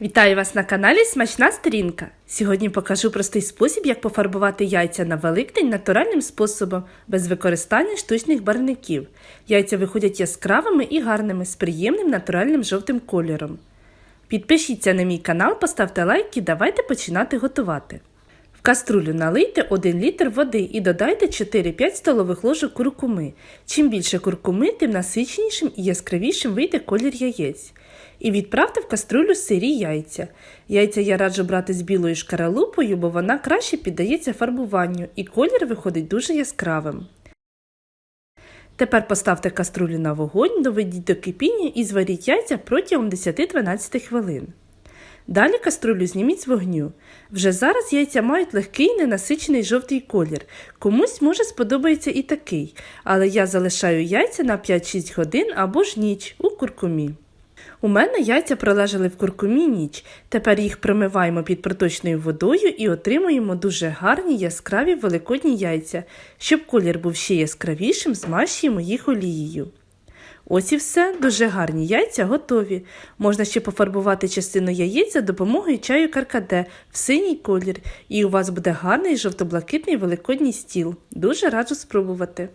Вітаю вас на каналі Смачна Сторінка. Сьогодні покажу простий спосіб, як пофарбувати яйця на Великдень натуральним способом, без використання штучних барвників. Яйця виходять яскравими і гарними з приємним натуральним жовтим кольором. Підпишіться на мій канал, поставте лайк і давайте починати готувати. Каструлю налийте 1 літр води і додайте 4-5 столових ложок куркуми. Чим більше куркуми, тим насиченішим і яскравішим вийде колір яєць. І відправте в каструлю сирі яйця. Яйця я раджу брати з білою шкаралупою, бо вона краще піддається фарбуванню і колір виходить дуже яскравим. Тепер поставте каструлю на вогонь, доведіть до кипіння і зваріть яйця протягом 10-12 хвилин. Далі каструлю зніміть з вогню. Вже зараз яйця мають легкий ненасичений жовтий колір. Комусь може сподобається і такий, але я залишаю яйця на 5-6 годин або ж ніч у куркумі. У мене яйця пролежали в куркумі ніч. Тепер їх промиваємо під проточною водою і отримуємо дуже гарні яскраві великодні яйця. Щоб колір був ще яскравішим, змащуємо їх олією. Ось і все, дуже гарні яйця готові. Можна ще пофарбувати частину яєць за допомогою чаю каркаде в синій колір, і у вас буде гарний жовто-блакитний великодній стіл. Дуже раджу спробувати.